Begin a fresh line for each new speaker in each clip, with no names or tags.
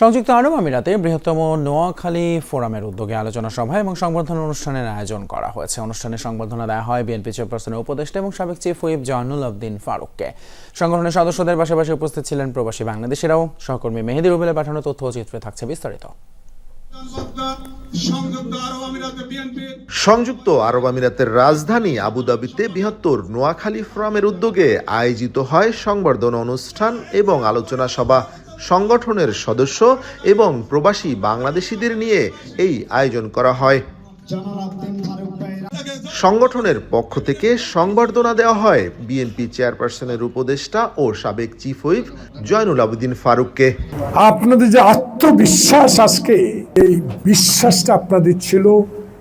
সংযুক্ত আরব আমিরাতে বৃহত্তম নোয়াখালী ফোরামের উদ্যোগে আলোচনা সভা এবং সংবর্ধনা অনুষ্ঠানের আয়োজন করা হয়েছে। অনুষ্ঠানে সংবর্ধনা দেওয়া হয় বিএনপি চেয়ারপারসনের উপদেষ্টা এবং সাবেক চিফ হুইপ জয়নুল আবদিন ফারুককে। সংগঠনের সদস্যদের পাশাপাশি উপস্থিত ছিলেন প্রবাসী বাংলাদেশিরাও। সহকর্মী মেহেদি রুবেলের পাঠানো তথ্য চিত্রে থাকছে বিস্তারিত।
সংযুক্ত আরব
সংযুক্ত আরব আমিরাতের রাজধানী আবুধাবিতে বৃহত্তর নোয়াখালী ফোরামের উদ্যোগে আয়োজিত হয় সংবর্ধনা অনুষ্ঠান এবং আলোচনা সভা। সংগঠনের সদস্য এবং প্রবাসী বাংলাদেশিদের নিয়ে এই আয়োজন করা হয়। সংগঠনের পক্ষ থেকে সংবর্ধনা দেওয়া হয় বিএনপি চেয়ারপারসনের উপদেষ্টা ও সাবেক চিফ হুইপ জয়নুল আবেদিন ফারুককে।
আপনাদের যে আত্মবিশ্বাস আজকে, এই বিশ্বাসটা আপনাদের ছিল,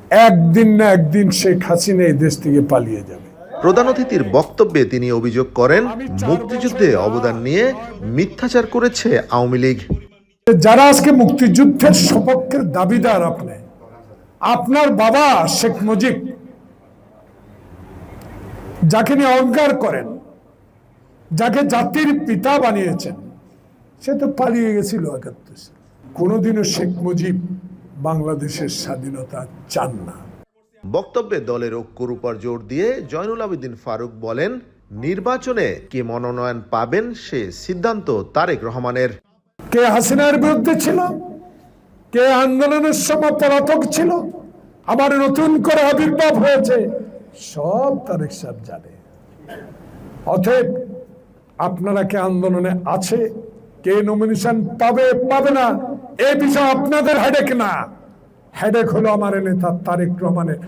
একদিন না একদিন শেখ হাসিনা এই দেশ থেকে পালিয়ে যাবে।
প্রধান অতিথির বক্তব্যে তিনি অভিযোগ করেন মুক্তিযুদ্ধে অবদান নিয়ে মিথ্যাচার করেছে আওয়ামী লীগ।
যারা আজকে মুক্তিযুদ্ধের সপক্ষের দাবিদার আপনি আপনার বাবা শেখ মুজিব যাকে নিয়ে অহংকার করেন যাকে জাতির পিতা বানিয়েছেন সে তো পালিয়ে গেছিল একাত্তর কোনোদিনও শেখ মুজিব বাংলাদেশের স্বাধীনতা চান না।
বক্তব্যে দলের ঐক্যর উপর জোর দিয়ে জয়নুল আবেদিন ফারুক বলেন, নির্বাচনে কে মনোনয়ন পাবেন সে সিদ্ধান্ত তারেক রহমানের।
কে হাসিনার বিরুদ্ধে ছিল? কে আন্দোলনের সময় পলাতক ছিল? আবার নতুন করে আবির্ভাব হয়েছে? সব তারেক সাহেব জানে। অতএব আপনারা কে আন্দোলনে আছে, কে নমিনেশন পাবে পাবে না, এ বিষয় আপনাদের হেডেক না। হেডেক হলো আমার নেতা তারেক রহমানের।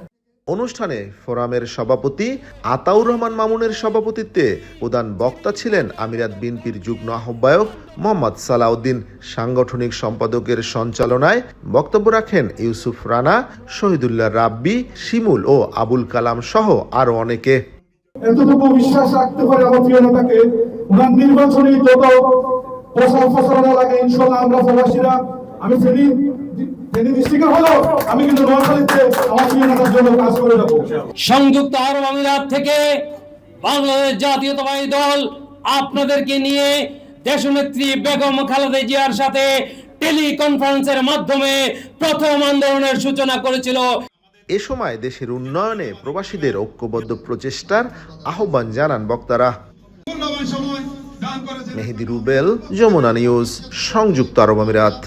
অনুষ্ঠানে ফোরামের সভাপতি আতাউর রহমান মামুনের সভাপতিত্বে প্রধান বক্তা ছিলেন আমিরাত বিনপির যুগ্ম আহ্বায়ক মোহাম্মদ সালাউদ্দিন। সাংগঠনিক সম্পাদকের সঞ্চালনায় বক্তব্য রাখেন ইউসুফ রানা, শহীদুল্লাহ রাব্বি, শিমুল ও আবুল কালাম সহ আরও অনেকে।
এতটুকু বিশ্বাস রাখতে পারে আমার প্রিয় নেতাকে নির্বাচনী যত লাগে, ইনশাল্লাহ আমরা আমি ফেরি ফেরি ডিস্ট্রিক্টের হলো আমি কিন্তু নোয়াখালীতে আমার প্রিয় জন্য কাজ করে যাব।
সংযুক্ত আরব আমিরাত থেকে বাংলাদেশ জাতীয়তাবাদী দল আপনাদেরকে নিয়ে দেশনেত্রী বেগম খালেদা জিয়ার সাথে টেলিকনফারেন্সের মাধ্যমে প্রথম আন্দোলনের সূচনা করেছিল।
এ সময় দেশের উন্নয়নে প্রবাসীদের ঐক্যবদ্ধ প্রচেষ্টার আহ্বান জানান বক্তারা। মেহেদি রুবেল যমুনা নিউজ সংযুক্ত আরব আমিরাত।